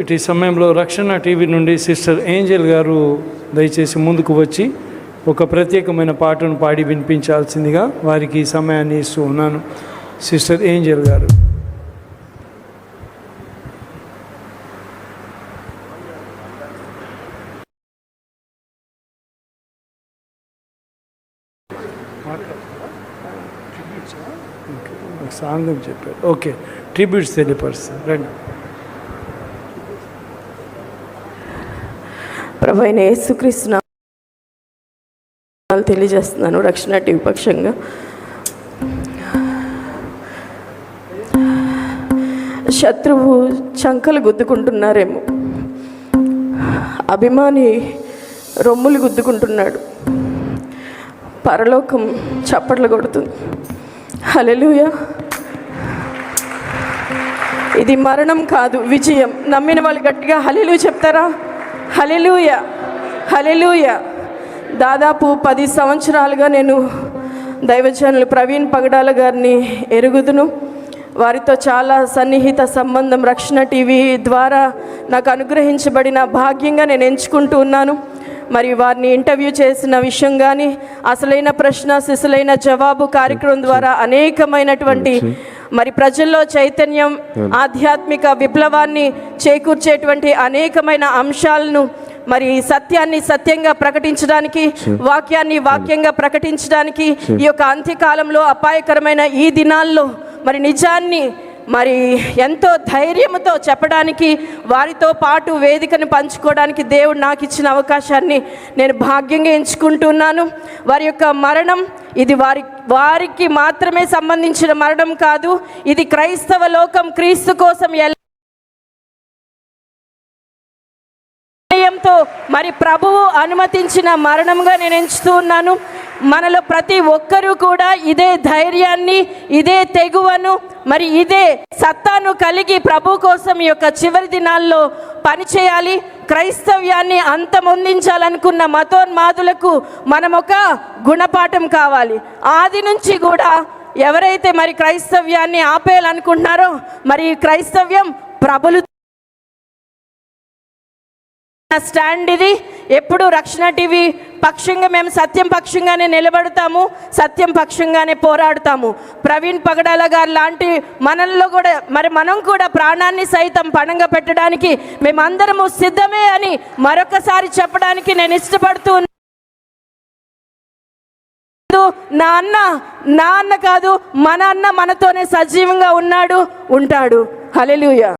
ఇటు సమయంలో రక్షణ టీవీ నుండి సిస్టర్ ఏంజల్ గారు దయచేసి ముందుకు వచ్చి ఒక ప్రత్యేకమైన పాటను పాడి వినిపించాల్సిందిగా వారికి సమయాన్ని ఇస్తూ ఉన్నాను. సిస్టర్ ఏంజల్ గారు. సాంగం చెప్పారు ఓకే ట్రిబ్యూట్స్ తెలియపరుస్తారు రండి. ప్రభు అయిన యేసుక్రీస్తు తెలియజేస్తున్నాను రక్షణ టీవీ పక్షంగా శత్రువు చంకలు గుద్దుకుంటున్నారేమో. అభిమాని రొమ్ములు గుద్దుకుంటున్నాడు. పరలోకం చప్పట్లు కొడుతుంది. హలెలుయ ఇది మరణం కాదు విజయం. నమ్మిన వాళ్ళు గట్టిగా హలెలు చెప్తారా? హలెలూయ హలెలూయ దాదాపు పది సంవత్సరాలుగా నేను దైవజనులు ప్రవీణ్ పగడాల గారిని ఎరుగుదును. వారితో చాలా సన్నిహిత సంబంధం రక్షణ టీవీ ద్వారా నాకు అనుగ్రహించబడిన భాగ్యంగా నేను ఎంచుకుంటూ ఉన్నాను. మరి వారిని ఇంటర్వ్యూ చేసిన విషయం కానీ అసలైన ప్రశ్న సిసలైన జవాబు కార్యక్రమం ద్వారా అనేకమైనటువంటి మరి ప్రజల్లో చైతన్యం ఆధ్యాత్మిక విప్లవాన్ని చేకూర్చేటువంటి అనేకమైన అంశాలను మరి సత్యాన్ని సత్యంగా ప్రకటించడానికి వాక్యాన్ని వాక్యంగా ప్రకటించడానికి ఈ యొక్క అంత్యకాలంలో అపాయకరమైన ఈ దినాల్లో మరి నిజాన్ని మరి ఎంతో ధైర్యంతో చెప్పడానికి వారితో పాటు వేదికను పంచుకోవడానికి దేవుడు నాకు ఇచ్చిన అవకాశాన్ని నేను భాగ్యంగా ఎంచుకుంటున్నాను. వారి యొక్క మరణం ఇది వారి వారికి మాత్రమే సంబంధించిన మరణం కాదు ఇది క్రైస్తవ లోకం క్రీస్తు కోసం ఎలాయంతో మరి ప్రభువు అనుమతించిన మరణంగా నేను ఎంచుతూ ఉన్నాను. మనలో ప్రతి ఒక్కరూ కూడా ఇదే ధైర్యాన్ని ఇదే తెగువను మరి ఇదే సత్తాను కలిగి ప్రభు కోసం ఈ యొక్క చివరి దినాల్లో పనిచేయాలి. క్రైస్తవ్యాన్ని అంతమొందించాలనుకున్న మతోన్మాదులకు మనం ఒక గుణపాఠం కావాలి. ఆది నుంచి కూడా ఎవరైతే మరి క్రైస్తవ్యాన్ని ఆపేయాలనుకుంటున్నారో మరి క్రైస్తవ్యం ప్రబలు స్టాండ్ ఇది. ఎప్పుడు రక్షణ టీవీ పక్షంగా మేము సత్యం పక్షంగానే నిలబడతాము సత్యం పక్షంగానే పోరాడుతాము. ప్రవీణ్ పగడాల గారు లాంటి మనల్లో కూడా మరి మనం కూడా ప్రాణాన్ని సైతం పణంగా పెట్టడానికి మేమందరము సిద్ధమే అని మరొకసారి చెప్పడానికి నేను ఇష్టపడుతూ నా అన్న నా అన్న కాదు మన అన్న మనతోనే సజీవంగా ఉన్నాడు ఉంటాడు. హలెలుయా